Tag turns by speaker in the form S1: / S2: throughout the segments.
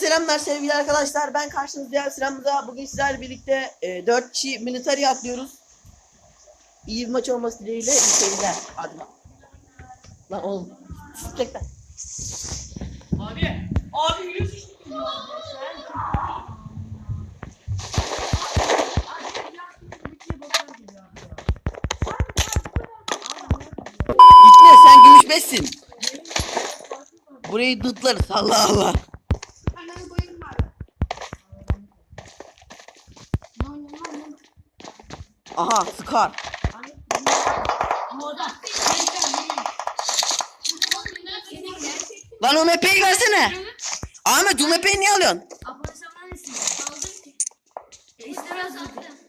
S1: Selamlar sevgili arkadaşlar. Ben karşınızdayım sıramızda. Bugün sizlerle birlikte e, 4 kişi military atlıyoruz. İyi bir maç olması dileğiyle iyi seyirler. Hadi lan. Lan oğlum. Çek lan.
S2: Abi, abi yürüyorsun.
S1: Gitme sen gümüş beşsin. Burayı dıtlarız. Allah Allah. Aha Scar. Lan o mepeyi versene. Ahmet o mepeyi niye alıyorsun?
S3: Abone sen neresin? Aldın ki. Ya istemez zaten.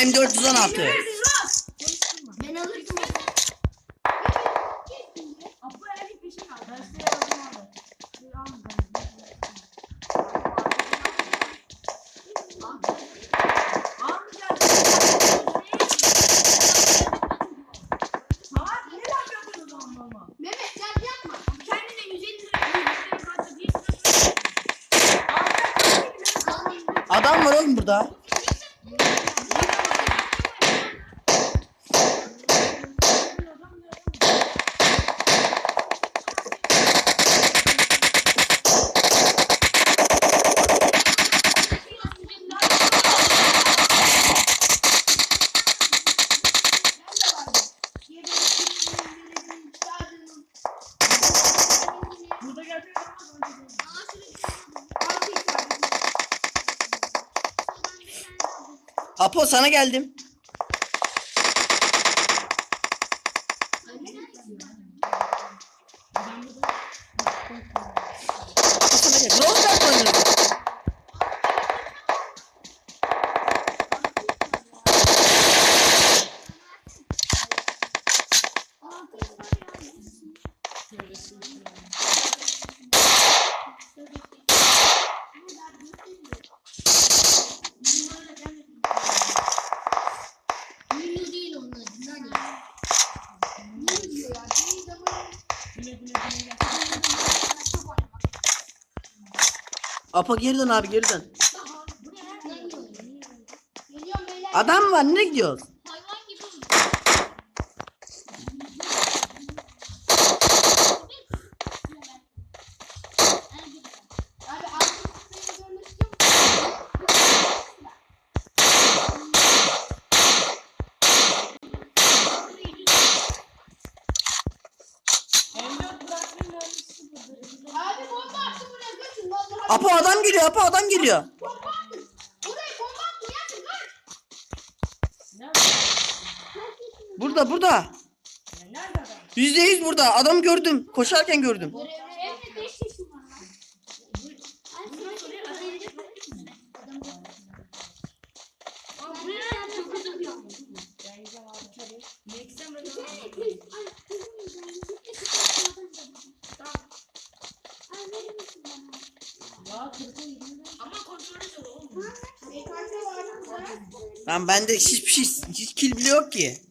S3: 150 lira kartı bir
S1: Adam var oğlum. Burada Apo sana geldim. Apo geri dön abi geri dön.
S3: Geliyorum beyler.
S1: Adam var nereye gidiyoruz? Apo adam geliyor Apo adam geliyor. Burada burada.
S2: Adam?
S1: Yüzde yüz burada. Adamı gördüm. Koşarken gördüm.
S2: Ama kontrolü zor oğlum.
S1: Lan bende hiçbir şey hiç kill bile yok ki.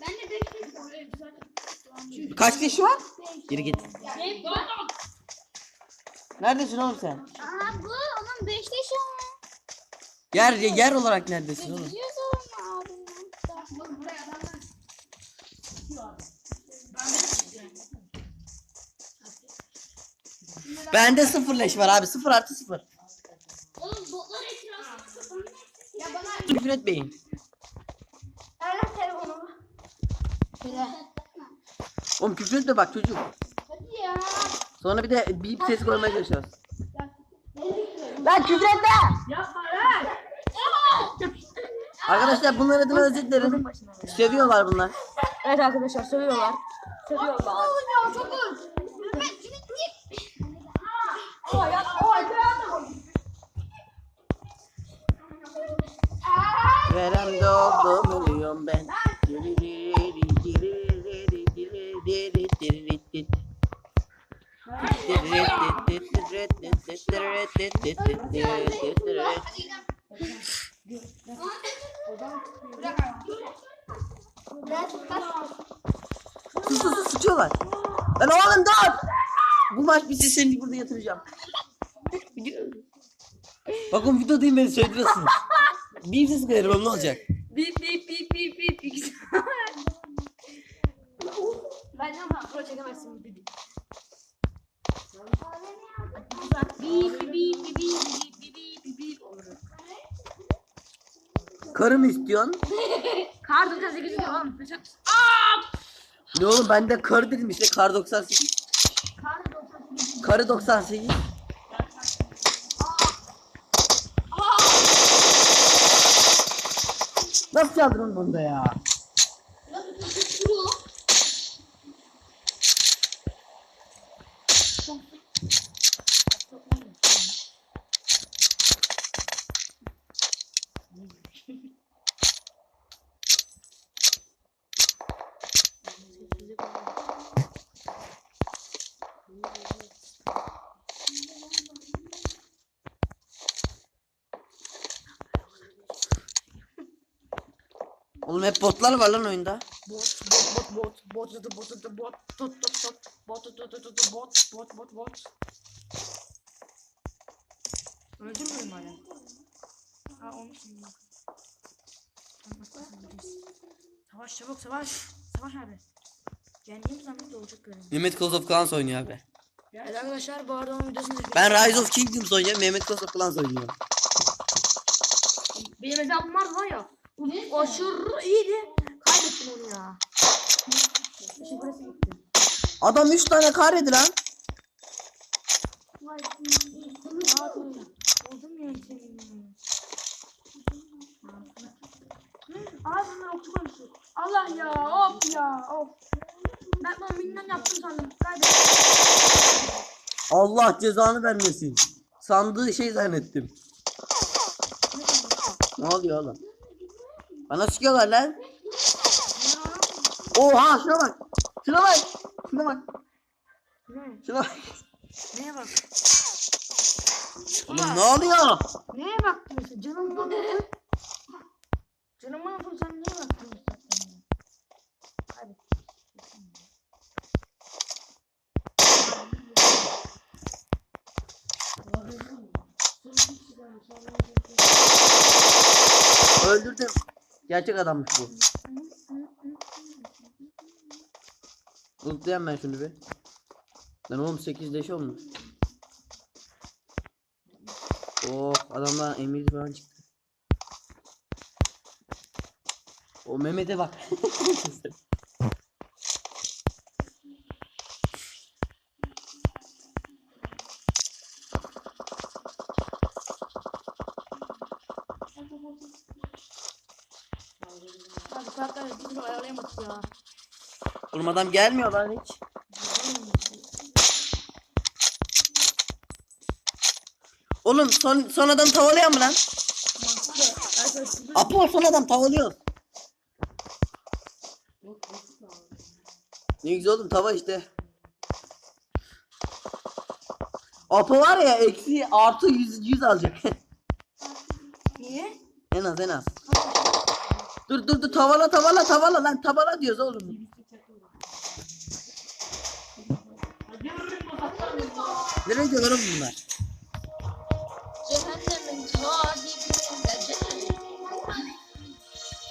S3: Ben de 5 yaşım var.
S1: Kaç kişi var? Geri git. Neredesin oğlum sen?
S3: Aa bu onun 5 yaşı ama.
S1: Yer yer olarak neredesin oğlum?
S3: Yüz olma abimden. Buraya adamlar.
S1: Bende sıfır leş var abi. Sıfır artı sıfır.
S3: Oğlum botlar etrafına kapandı. Ya bana
S1: Küfür etmeyin.
S3: ver lan telefonumu. Şöyle.
S1: Oğlum küfür etme bak çocuk.
S3: Hadi ya.
S1: Sonra bir de bip sesi koymaya çalışacağız. Lan küfür etme.
S2: Yapma lan.
S1: Arkadaşlar bunların adına özür dilerim. Seviyorlar bunlar.
S4: Evet arkadaşlar söylüyorlar. Söylüyorlar.
S3: Oğlum ya çok uz. Mehmet şimdi.
S4: O ya o
S1: Verem doldu milyon ben. Sus sus sıçıyorlar. Lan oğlum dur. Bu bizi seni burada yatıracağım. Bakın videodayım beni söylüyorsunuz. Bip ses gelir babam ne olacak?
S4: Bip bip bip bip bip. ben ama pro çekemezsin bip. Bip bip bip bip bip bip bip olur.
S1: Karı mı istiyorsun?
S4: Kar 98 diyor oğlum.
S1: Ne oğlum ben de karı dedim işte kar 98.
S4: Kar 98.
S1: Karı 98. Nasıl yazdın bunda ya? Oğlum hep botlar var lan oyunda.
S4: Bot bot bot bot bot bot bot bot tot tot bot tot tot tot bot bot bot bot. Öldürmüyorum hala. Ha olmuş mu? Savaş çabuk savaş. Savaş abi. Yendiğim zaman da olacak görünüyor.
S1: Mehmet Clash of Clans oynuyor abi.
S4: Evet arkadaşlar bu arada onun videosunu izleyin.
S1: Ben Rise of Kingdoms oynuyorum. Mehmet Clash of Clans oynuyor.
S4: Benim hesabım vardı var ya. Aşırı iyiydi. Kaybettim onu ya. Parası gitti.
S1: Adam 3 tane karedi lan.
S4: Bunlar. Allah ya of ya of. Ben bunu minyon yaptım sandım. Kaybettim.
S1: Allah cezanı vermesin. Sandığı şey zannettim. Ne oluyor oğlum? Bana sıkıyorlar lan. Oha şuna bak. Şuna bak. Şuna bak.
S4: Ne?
S1: Şuna bak.
S4: Neye bak?
S1: Oğlum ne oluyor?
S4: Neye baktın? Canım bana. Canım bana sen neye baktın sen? Hadi.
S1: Öldürdüm. Gerçek adammış bu. Unutlayayım ben şunu bir. Lan oğlum 8 leş olmuş. Oh adamlar emir falan çıktı. O Mehmet'e bak.
S4: Abi kartlar bir türlü ayarlayamadık ya.
S1: Oğlum adam gelmiyor lan hiç. Oğlum son, son adam tavalayan mı lan? Apo son adam tavalıyor. Ne güzel oğlum tava işte. Apo var ya eksi artı yüz, yüz alacak.
S4: Niye?
S1: en az en az. Dur dur dur tavala tavala tavala lan tavala diyoruz oğlum. Nereye gidiyorlar oğlum bunlar?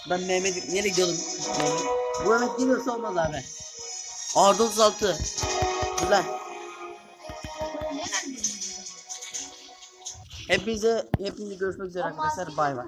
S1: Ben Mehmet nereye gidiyorum? Bu Mehmet geliyorsa olmaz abi. Arda 36. Dur lan. Hepinize hepinize görüşmek üzere arkadaşlar. Bay bay.